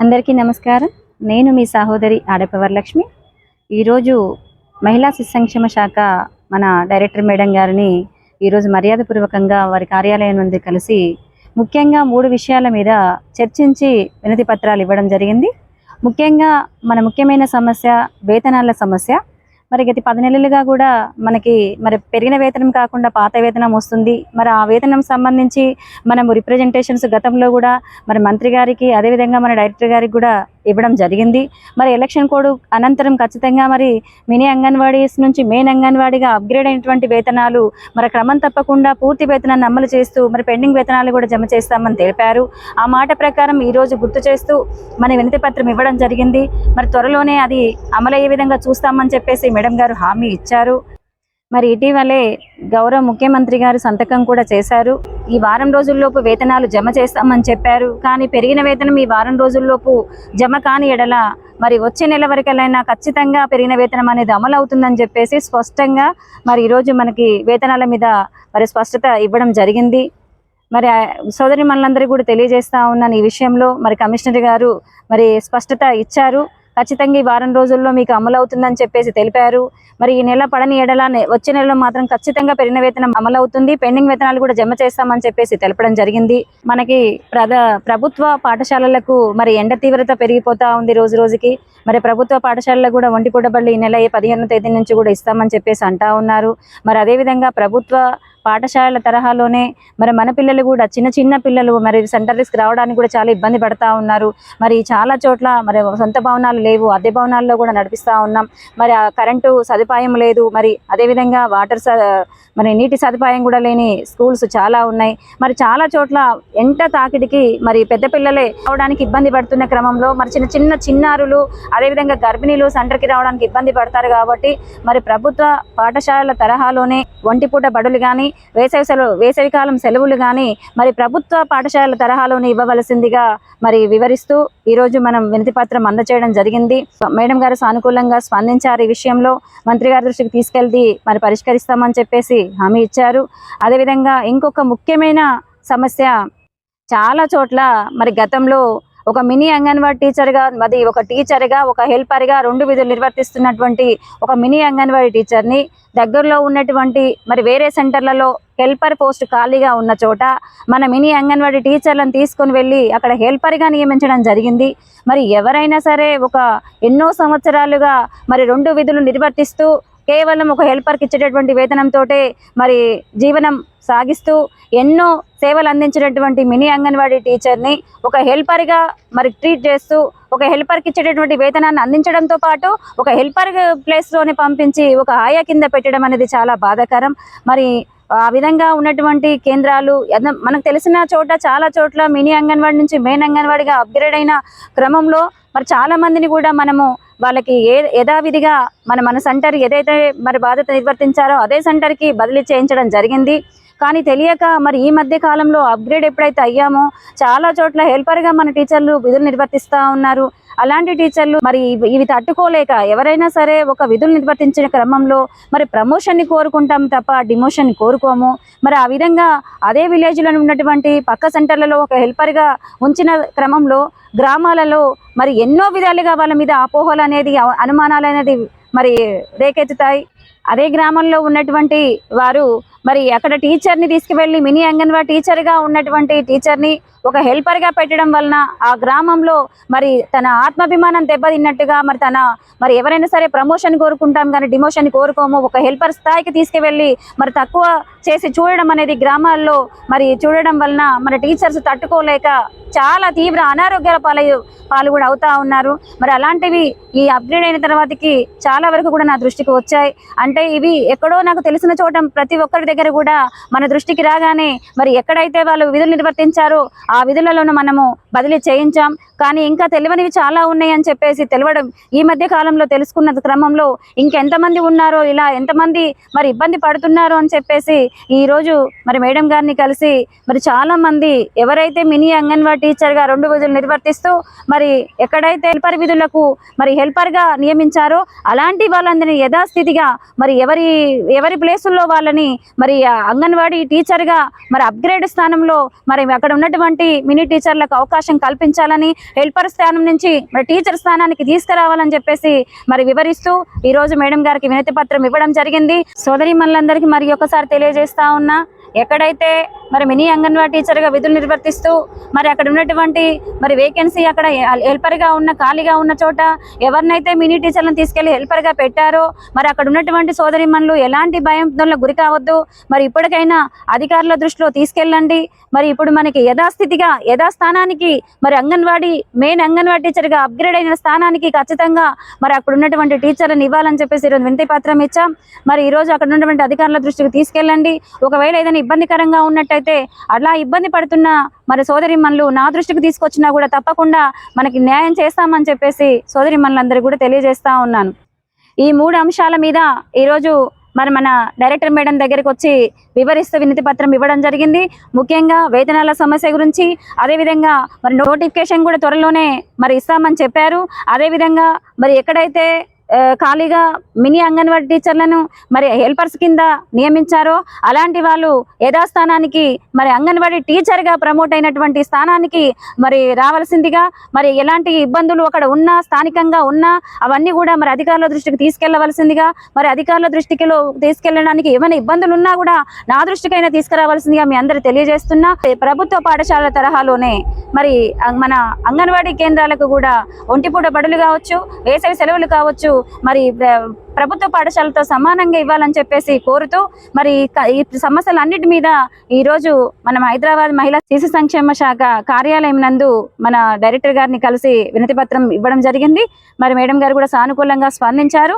అందరికీ నమస్కారం. నేను మీ సహోదరి ఆడపవరలక్ష్మి ఈరోజు మహిళా శిశు సంక్షేమ శాఖ మన డైరెక్టర్ మేడం గారిని ఈరోజు మర్యాదపూర్వకంగా వారి కార్యాలయం నుండి కలిసి ముఖ్యంగా మూడు విషయాల మీద చర్చించి వినతి పత్రాలు ఇవ్వడం జరిగింది. ముఖ్యంగా మన ముఖ్యమైన సమస్య వేతనాల సమస్య మరి గత పది నెలలుగా కూడా మనకి మరి పెరిగిన వేతనం కాకుండా పాత వేతనం వస్తుంది. మరి ఆ వేతనం సంబంధించి మనము రిప్రజెంటేషన్స్ గతంలో కూడా మరి మంత్రి గారికి అదేవిధంగా మన డైరెక్టర్ గారికి కూడా ఇవ్వడం జరిగింది. మరి ఎలక్షన్ కోడ్ అనంతరం ఖచ్చితంగా మరి మినీ అంగన్వాడీస్ నుంచి మెయిన్ అంగన్వాడీగా అప్గ్రేడ్ అయినటువంటి వేతనాలు మరి క్రమం తప్పకుండా పూర్తి వేతనాన్ని అమలు చేస్తూ మరి పెండింగ్ వేతనాలు కూడా జమ చేస్తామని తెలిపారు. ఆ మాట ప్రకారం ఈరోజు గుర్తు చేస్తూ మన వినతి పత్రం ఇవ్వడం జరిగింది. మరి త్వరలోనే అది అమలయ్యే విధంగా చూస్తామని చెప్పేసి మేడం గారు హామీ ఇచ్చారు. మరి ఇటీవలే గౌరవ ముఖ్యమంత్రి గారు సంతకం కూడా చేశారు. ఈ వారం రోజుల్లోపు వేతనాలు జమ చేస్తామని చెప్పారు. కానీ పెరిగిన వేతనం ఈ వారం రోజుల్లోపు జమ కాని ఎడల మరి వచ్చే నెల వరకలైనా ఖచ్చితంగా పెరిగిన వేతనం అనేది అమలు అవుతుందని చెప్పేసి స్పష్టంగా మరి ఈరోజు మనకి వేతనాల మీద మరి స్పష్టత ఇవ్వడం జరిగింది. మరి ఆ సోదరి మనందరికీ కూడా తెలియజేస్తా ఉన్నాను ఈ విషయంలో. మరి కమిషనర్ గారు మరి స్పష్టత ఇచ్చారు. ఖచ్చితంగా ఈ వారం రోజుల్లో మీకు అమలు అవుతుందని చెప్పేసి తెలిపారు. మరి ఈ నెల పడని ఎడల వచ్చే నెలలో మాత్రం ఖచ్చితంగా పెరిగిన వేతనం అమలు అవుతుంది పెండింగ్ వేతనాలు కూడా జమ చేస్తామని చెప్పేసి తెలపడం జరిగింది. మనకి ప్రభుత్వ పాఠశాలలకు మరి ఎండ తీవ్రత పెరిగిపోతా ఉంది రోజు రోజుకి. మరి ప్రభుత్వ పాఠశాలలో కూడా ఒంటిపూట బళ్ళు ఈ నెల పదిహేను తేదీ నుంచి కూడా ఇస్తామని చెప్పేసి అంటా ఉన్నారు. మరి అదేవిధంగా ప్రభుత్వ పాఠశాలల తరహాలోనే మరి మన పిల్లలు కూడా చిన్న చిన్న పిల్లలు మరి సెంటర్స్కి రావడానికి కూడా చాలా ఇబ్బంది పడతా ఉన్నారు. మరి చాలా చోట్ల మరి సొంత భవనాలు లేవు అద్దె భవనాల్లో కూడా నడిపిస్తూ ఉన్నాం. మరి ఆ కరెంటు సదుపాయం లేదు మరి అదేవిధంగా వాటర్ స- మరి నీటి సదుపాయం కూడా లేని స్కూల్స్ చాలా ఉన్నాయి. మరి చాలా చోట్ల ఎంట తాకిడికి మరి పెద్ద పిల్లలే రావడానికి ఇబ్బంది పడుతున్న క్రమంలో మరి చిన్న చిన్న చిన్నారులు అదేవిధంగా గర్భిణీలు సెంటర్కి రావడానికి ఇబ్బంది పడతారు కాబట్టి మరి ప్రభుత్వ పాఠశాలల తరహాలోనే ఒంటిపూట బడులు కానీ వేసవి సెలవు వేసవికాలం సెలవులు కానీ మరి ప్రభుత్వ పాఠశాలల తరహాలోనే ఇవ్వవలసిందిగా మరి వివరిస్తూ ఈరోజు మనం వినతి పత్రం అందచేయడం జరిగింది. మేడం గారు సానుకూలంగా స్పందించారు ఈ విషయంలో. మంత్రి గారి దృష్టికి తీసుకెళ్ళి మరి పరిష్కరిస్తామని చెప్పేసి హామీ ఇచ్చారు. అదేవిధంగా ఇంకొక ముఖ్యమైన సమస్య చాలా చోట్ల మరి గతంలో ఒక మినీ అంగన్వాడీ టీచర్గా మరి ఒక టీచర్గా ఒక హెల్పర్గా రెండు విధులు నిర్వర్తిస్తున్నటువంటి ఒక మినీ అంగన్వాడీ టీచర్ని దగ్గరలో ఉన్నటువంటి మరి వేరే సెంటర్లలో హెల్పర్ పోస్ట్ ఖాళీగా ఉన్న చోట మన మినీ అంగన్వాడీ టీచర్లను తీసుకొని వెళ్ళి అక్కడ హెల్పర్గా నియమించడం జరిగింది. మరి ఎవరైనా సరే ఒక ఎన్నో సంవత్సరాలుగా మరి రెండు విధులు నిర్వర్తిస్తూ కేవలం ఒక హెల్పర్కి ఇచ్చేటటువంటి వేతనంతో మరి జీవనం సాగిస్తూ ఎన్నో సేవలు అందించినటువంటి మినీ అంగన్వాడీ టీచర్ని ఒక హెల్పర్గా మరి ట్రీట్ చేస్తూ ఒక హెల్పర్కి ఇచ్చేటటువంటి వేతనాన్ని అందించడంతో పాటు ఒక హెల్పర్ ప్లేస్లోనే పంపించి ఒక ఆయా కింద పెట్టడం అనేది చాలా బాధాకరం. మరి ఆ విధంగా ఉన్నటువంటి కేంద్రాలు మనకు తెలిసిన చోట చాలా చోట్ల మినీ అంగన్వాడి నుంచి మెయిన్ అంగన్వాడిగా అప్గ్రేడ్ అయిన క్రమంలో మరి చాలా మందిని కూడా మనము వాళ్ళకి ఏ యథావిధిగా మన మన సెంటర్ ఏదైతే మరి బాధ్యత నిర్వర్తించారో అదే సెంటర్కి బదిలీ చేయించడం జరిగింది. కానీ తెలియక మరి ఈ మధ్య కాలంలో అప్గ్రేడ్ ఎప్పుడైతే అయ్యామో చాలా చోట్ల హెల్పర్గా మన టీచర్లు విధులు నిర్వర్తిస్తూ ఉన్నారు. అలాంటి టీచర్లు మరి ఇవి- ఇవి తట్టుకోలేక ఎవరైనా సరే ఒక విధులు నిర్వర్తించిన క్రమంలో మరి ప్రమోషన్ని కోరుకుంటాం తప్ప డిమోషన్ కోరుకోము. మరి ఆ విధంగా అదే విలేజ్లో ఉన్నటువంటి పక్క సెంటర్లలో ఒక హెల్పర్గా ఉంచిన క్రమంలో గ్రామాలలో మరి ఎన్నో విధాలుగా వాళ్ళ మీద అపోహలు అనేది అనుమానాలు అనేది మరి రేకెత్తుతాయి. అదే గ్రామంలో ఉన్నటువంటి వారు మరి అక్కడ టీచర్ని తీసుకువెళ్ళి మినీ అంగన్వాడీ టీచర్గా ఉన్నటువంటి టీచర్ని ఒక హెల్పర్గా పెట్టడం వలన ఆ గ్రామంలో మరి తన ఆత్మాభిమానం దెబ్బతిన్నట్టుగా మరి తన మరి ఎవరైనా సరే ప్రమోషన్ కోరుకుంటాం కానీ డిమోషన్ కోరుకోము ఒక హెల్పర్ స్థాయికి తీసుకువెళ్ళి మరి తక్కువ చేసి చూడడం అనేది గ్రామాల్లో మరి చూడడం వలన మన టీచర్స్ తట్టుకోలేక చాలా తీవ్ర అనారోగ్యాల పాలు పాలు కూడా అవుతా ఉన్నారు. మరి అలాంటివి ఈ అప్గ్రేడ్ అయిన తర్వాతకి చాలా వరకు కూడా నా దృష్టికి వచ్చాయి. అంటే ఇవి ఎక్కడో నాకు తెలిసిన చోట ప్రతి ఒక్కరి దగ్గర కూడా మన దృష్టికి రాగానే మరి ఎక్కడైతే వాళ్ళు విధులు నిర్వర్తించారో ఆ విధులలోనూ మనము బదిలీ చేయించాం. కానీ ఇంకా తెలియనివి చాలా ఉన్నాయి అని చెప్పేసి తెలవడం ఈ మధ్య కాలంలో తెలుసుకున్న క్రమంలో ఇంకెంతమంది ఉన్నారో ఇలా ఎంతమంది మరి ఇబ్బంది పడుతున్నారో అని చెప్పేసి ఈరోజు మరి మేడం గారిని కలిసి మరి చాలామంది ఎవరైతే మినీ అంగన్వాడీ టీచర్గా రెండు విధులు నిర్వర్తిస్తూ మరి ఎక్కడైతే హెల్పర్ విధులకు మరి హెల్పర్గా నియమించారో అలాంటి వాళ్ళందరినీ యథాస్థితిగా మరి ఎవరి ఎవరి ప్లేసుల్లో వాళ్ళని మరి అంగన్వాడీ టీచర్గా మరి అప్గ్రేడ్ స్థానంలో మరి అక్కడ ఉన్నటువంటి మినీ టీచర్లకు అవకాశం కల్పించాలని హెల్పర్ స్థానం నుంచి మరి టీచర్ స్థానానికి తీసుకురావాలని చెప్పేసి మరి వివరిస్తూ ఈరోజు మేడం గారికి వినతి పత్రం ఇవ్వడం జరిగింది. సోదరి మనందరికీ మరి ఒకసారి తెలియజేస్తా ఉన్నా ఎక్కడైతే మరి మినీ అంగన్వాడీ టీచర్గా విధులు నిర్వర్తిస్తూ మరి అక్కడ ఉన్నటువంటి మరి వేకెన్సీ అక్కడ హెల్పర్గా ఉన్న ఖాళీగా ఉన్న చోట ఎవరినైతే మినీ టీచర్లను తీసుకెళ్ళి హెల్పర్గా పెట్టారో మరి అక్కడ ఉన్నటువంటి సోదరిమణులు ఎలాంటి భయంలో గురి కావద్దు. మరి ఇప్పటికైనా అధికారుల దృష్టిలో తీసుకెళ్ళండి. మరి ఇప్పుడు మనకి యథాస్థితిగా యథాస్థానానికి మరి అంగన్వాడీ మెయిన్ అంగన్వాడీ టీచర్గా అప్గ్రేడ్ అయిన స్థానానికి ఖచ్చితంగా మరి అక్కడ ఉన్నటువంటి టీచర్లను ఇవ్వాలని చెప్పేసి ఈరోజు వినతి పత్రం ఇచ్చాం. మరి ఈరోజు అక్కడ ఉన్నటువంటి అధికారుల దృష్టికి తీసుకెళ్ళండి. ఒకవేళ ఏదైనా ఇబ్బందికరంగా ఉన్నట్టయితే అలా ఇబ్బంది పడుతున్న మరి సోదరి నా దృష్టికి తీసుకొచ్చినా కూడా తప్పకుండా మనకి న్యాయం చేస్తామని చెప్పేసి సోదరి కూడా తెలియజేస్తా ఉన్నాను. ఈ మూడు అంశాల మీద ఈరోజు మరి మన డైరెక్టర్ మేడం దగ్గరికి వచ్చి వివరిస్తూ వినతి పత్రం ఇవ్వడం జరిగింది. ముఖ్యంగా వేతనాల సమస్య గురించి అదేవిధంగా మరి నోటిఫికేషన్ కూడా త్వరలోనే మరి ఇస్తామని చెప్పారు. అదేవిధంగా మరి ఎక్కడైతే ఖాళీగా మినీ అంగన్వాడీ టీచర్లను మరి హెల్పర్స్ కింద నియమించారో? అలాంటి వాళ్ళు యథాస్థానానికి మరి అంగన్వాడీ టీచర్గా ప్రమోట్ అయినటువంటి స్థానానికి మరి రావాల్సిందిగా మరి ఎలాంటి ఇబ్బందులు అక్కడ ఉన్నా స్థానికంగా ఉన్నా అవన్నీ కూడా మరి అధికారుల దృష్టికి తీసుకెళ్ళవలసిందిగా మరి అధికారుల దృష్టికిలో తీసుకెళ్ళడానికి ఏమైనా ఇబ్బందులు ఉన్నా కూడా నా దృష్టికైనా తీసుకురావాల్సిందిగా మీ అందరు తెలియజేస్తున్నా. ప్రభుత్వ పాఠశాలల తరహాలోనే మరి మన అంగన్వాడీ కేంద్రాలకు కూడా ఒంటిపూట బడులు కావచ్చు వేసవి సెలవులు కావచ్చు మరి ప్రభుత్వ పాఠశాలతో సమానంగా ఇవ్వాలని చెప్పేసి కోరుతూ మరి ఈ సమస్యలన్నిటి మీద ఈ రోజు మనం హైదరాబాద్ మహిళా శిశు సంక్షేమ శాఖ కార్యాలయం నందు మన డైరెక్టర్ గారిని కలిసి వినతి పత్రం ఇవ్వడం జరిగింది. మరి మేడం గారు కూడా సానుకూలంగా స్పందించారు.